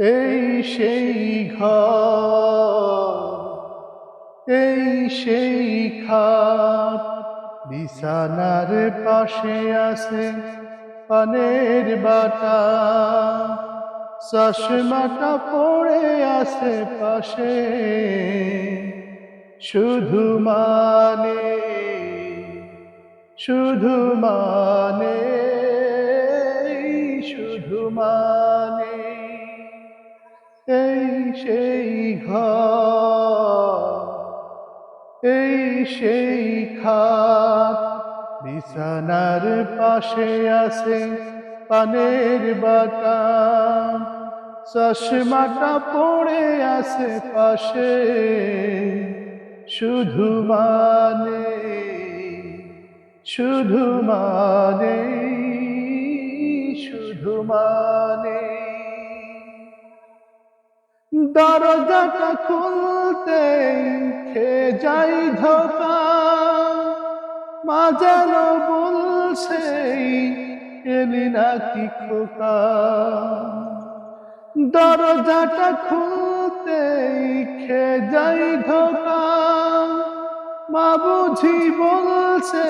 এই সেই এই সেই খাট, বিছানার পাশে আছে পানের বাটা, চশমাটা পড়ে আছে পাশে, শুধু মানে শুধু মানে শুধু মানে। সেই এই সেই বিছানার পাশে আছে পানের বাটা চশমাটা পড়ে আছে পাশে, শুধু মানে শুধু মানে শুধু মানে। দরজাটা খুলতে খে যাই ধোকা। মা যেন বলছে, এলি নাকি খোকা? দরজাটা খুলতে খে যাই ধোকা। মা বুঝি বলছে,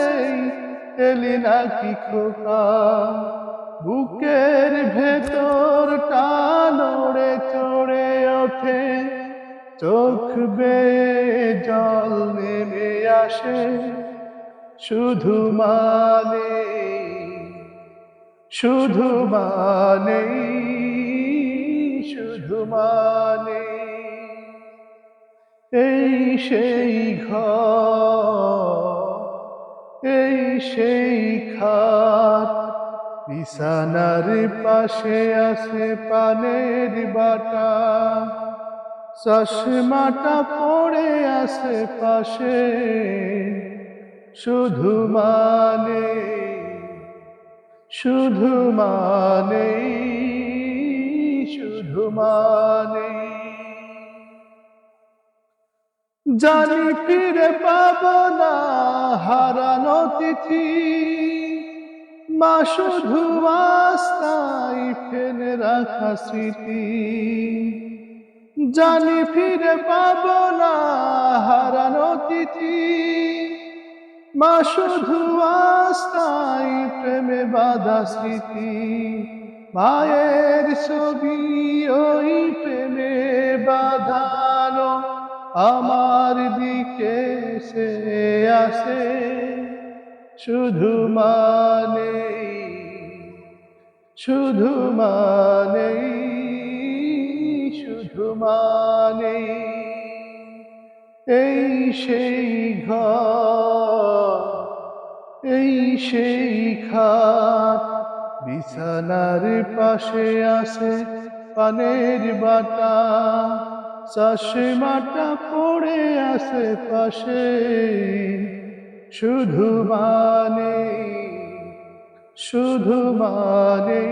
এলি নাকি খোকা? বুকের ভেতর টানড়ে চড়ে চোখ বে জল নেমে আসে, শুধু মানে শুধু মানে শুধু মানে এই সেই এই সেই খাট, বিছানার পাশে আছে পানের বাটা। চশমাটা পড়ে আছে পাশে, শুধু মানে শুধু মানে শুধু মানে। জানি ফিরে পাব না হারানো তিথি, মা শুধু আস্তাই ফেলে রাখা স্মৃতি। জানি ফিরে পাব না হারানো তিথি। মা শুধু আস্তাই প্রেমে বাধা স্মৃতি। মায়ের ছবি ওই প্রেমে বাধানো আমার দিকে সে আসে, শুধু মানে শুধু মানে শুধু মানে এই সেই ঘর, এই সেই খাট, বিছানার পাশে আছে পানের বাটা, চশমাটা পড়ে আছে পাশে শুধু মানে শুধু মানে